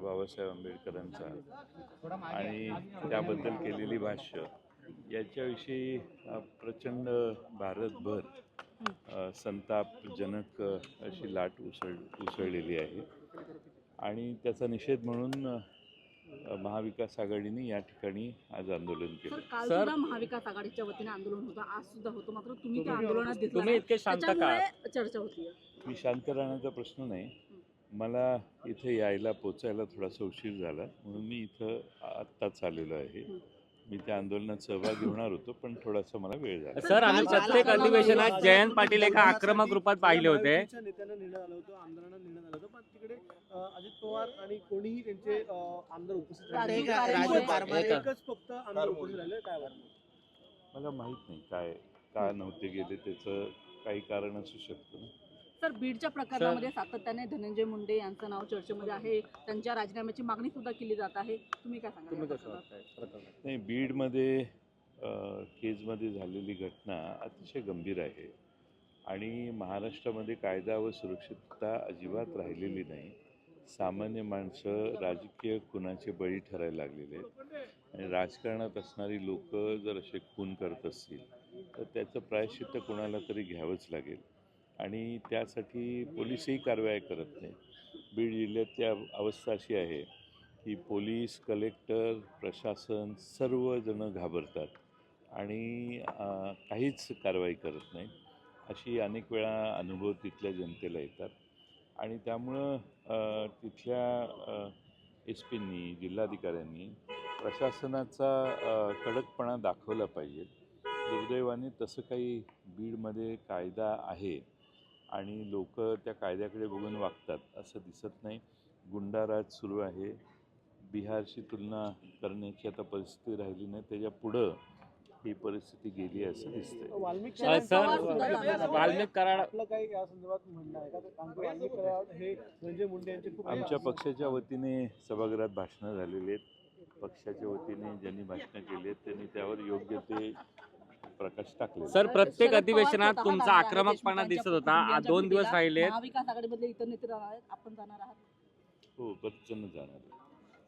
बाबासाहेब आंबेडकरांचा आणि त्याबद्दल केलेली भाष्य याच्याविषयी प्रचंड भारतभर संतापजनक अशी लाट उसळ उसळलेली आहे. आणि त्याचा निषेध म्हणून महाविकास आघाडीने या ठिकाणी आज आंदोलन केलं. सर काल सर- सुद्धा महाविकास आघाडीच्या वतीने आंदोलन होतं आज सुद्धा होतं मात्र तुम्ही त्या आंदोलनात दिसला तुम्ही. इतके शांत का? चर्चा होती. मी शांत राहण्याचा प्रश्न नाही. मला इथे यायला पोचायला थोडासा उशीर झाला. म्हणून मी इथं आत्ताच आलेलो आहे. मी त्या आंदोलनात सहभागी होणार होतो पण थोडासा मला वेळ झाला. सर आम्ही प्रत्येक अधिवेशनात जयंत पाटील एका आक्रमक रूपात पाहिले होते. महायुतीच्या नेत्यांना नेण्यात आलं होतं आमदारांना नेण्यात आलं होतं पण तिकडे अं, अजित पवार आणि कोणीही त्यांचे अं, आमदार उपस्थित राहिले राजू नाही. कारंजे- राजू कारभारे एका- एकच. फक्त आमदार उपस्थित राहिले काय वाटतं मला माहीत नाही काय का नव्हते गेले त्याचं काही कारण असू शकतं ना. सर बीडच्या प्रकरणामध्ये सातत्याने धनंजय मुंडे यांचं नाव चर्चेमध्ये आहे. त्यांच्या राजीनाम्याची मागणी सुद्धा केली जात आहे. तुम्ही काय सांगा? नाही बीडमध्ये केजमध्ये झालेली घटना अतिशय गंभीर आहे. आणि महाराष्ट्रामध्ये कायदा व सुरक्षितता अजिबात राहिलेली नाही. सामान्य माणसं राजकीय खुनाचे बळी ठरायला लागलेले आहेत. आणि राजकारणात असणारी लोक जर असे खून करत असतील तर त्याचं प्रायश्चित्त कोणाला तरी घ्यावंच लागेल. आणि त्यासाठी पोलीसही कारवाई करत नाही. बीड जिल्ह्यातली अवस्था अशी आहे की पोलीस कलेक्टर प्रशासन सर्वजणं घाबरतात आणि काहीच कारवाई करत नाही. अशी अनेक वेळा अनुभव तिथल्या जनतेला येतात आणि त्यामुळं तिथल्या एस पींनी जिल्हाधिकाऱ्यांनी प्रशासनाचा कडकपणा दाखवला पाहिजे. दुर्दैवाने तसं काही बीडमध्ये कायदा आहे आणि लोक त्या कायद्याकडे बघून वागतात असं दिसत नाही. गुंडाराज सुरू आहे. बिहारशी तुलना करण्याची आता परिस्थिती राहिली नाही. त्याच्या पुढं ही परिस्थिती गेली आहे असं दिसतंय. हे आमच्या पक्षाच्या वतीने सभागृहात भाषणं झालेली आहेत. पक्षाच्या वतीने ज्यांनी भाषणं केली आहेत त्यांनी त्यावर योग्य ते प्रकाश टाकले सर प्रत्येक अधिवेशनात तुमचा. आक्रमकपणा दिसत होता. आ- कुटुंबियांच्या दोन दिवस राहिले महाविकास आघाडीमधले इतर नेते आहेत. आपण जाणार आहात. हो प्रचंड जाणार आहे.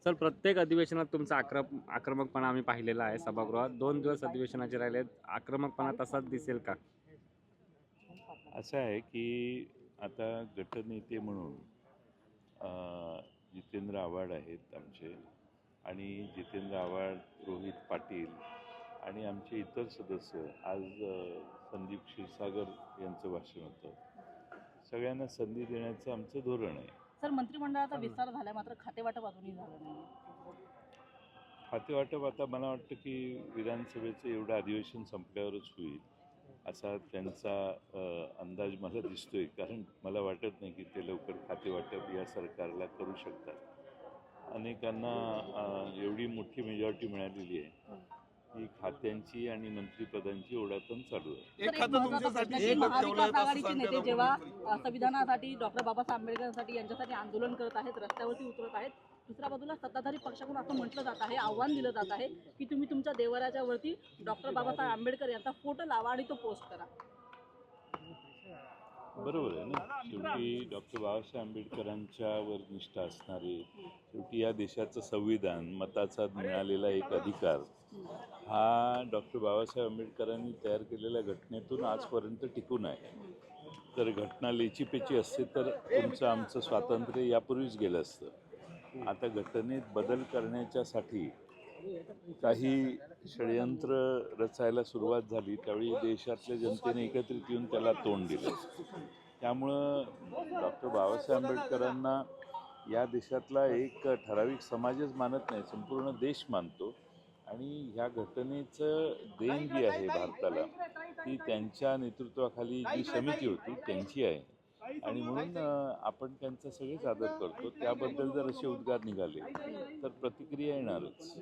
सर प्रत्येक अधिवेशनात तुमचा आक्रम आक्रमकपणा आम्ही पाहिलेला आहे सभागृहात. दोन दिवस अधिवेशनाचे राहिले आक्रमकपणा तसाच दिसेल का? असं आहे की आता गटनेते म्हणून अं, जितेंद्र आव्हाड आहेत आमचे. आणि जितेंद्र आव्हाड रोहित पाटील आणि आमचे इतर सदस्य आज संदीप क्षीरसागर यांचं भाषण होतं. सगळ्यांना संधी देण्याचं आमचं धोरण आहे. सर मंत्रिमंडळाचा विस्तार झाला मात्र खातेवाटप अजूनही झालं नाही. खातेवाटप आता मला वाटतं की विधानसभेचं एवढं अधिवेशन संपल्यावरच होईल असा त्यांचा अंदाज मला दिसतोय. कारण मला वाटत नाही की ते लवकर खातेवाटप या सरकारला करू शकतात. अनेकांना एवढी मोठी मेजॉरिटी मिळालेली आहे. की खात्यांची आणि मंत्रिपदांची ओढातण चालू आहे. महाविकास आघाडीचे नेते जेव्हा अ, संविधानासाठी डॉक्टर बाबासाहेब आंबेडकरांसाठी यांच्यासाठी आंदोलन करत आहेत रस्त्यावरती उतरत आहेत दुसऱ्या बाजूला सत्ताधारी पक्षाकडून असं म्हटलं जात आहे आव्हान दिलं जात आहे की तुम्ही तुमच्या देवाऱ्याच्या वरती डॉक्टर बाबासाहेब आंबेडकर यांचा फोटो लावा आणि तो पोस्ट करा. बरोबर आहे ना. शेवटी डॉक्टर बाबासाहेब आंबेडकरांच्यावर निष्ठा असणारे शेवटी या देशाचं संविधान मताचा मिळालेला एक अधिकार हा डॉक्टर बाबासाहेब आंबेडकरांनी तयार केलेल्या घटनेतून आजपर्यंत टिकून आहे. तर घटना लेचीपेची असते तर तुमचं आमचं स्वातंत्र्य यापूर्वीच गेलं असतं. आता घटनेत बदल करण्याच्यासाठी काही षडयंत्र रचायला सुरुवात झाली त्यावेळी देशातल्या जनतेने एकत्रित येऊन त्याला तोंड दिलं. त्यामुळं डॉक्टर बाबासाहेब आंबेडकरांना या देशातला एक ठराविक समाजच मानत नाही संपूर्ण देश मानतो. आणि ह्या घटनेचं देण जी आहे भारताला ती त्यांच्या नेतृत्वाखाली जी समिती होती त्यांची आहे. आणि म्हणून आपण त्यांचा सगळेच आदर करतो. त्याबद्दल जर असे उद्गार निघाले तर प्रतिक्रिया येणारच.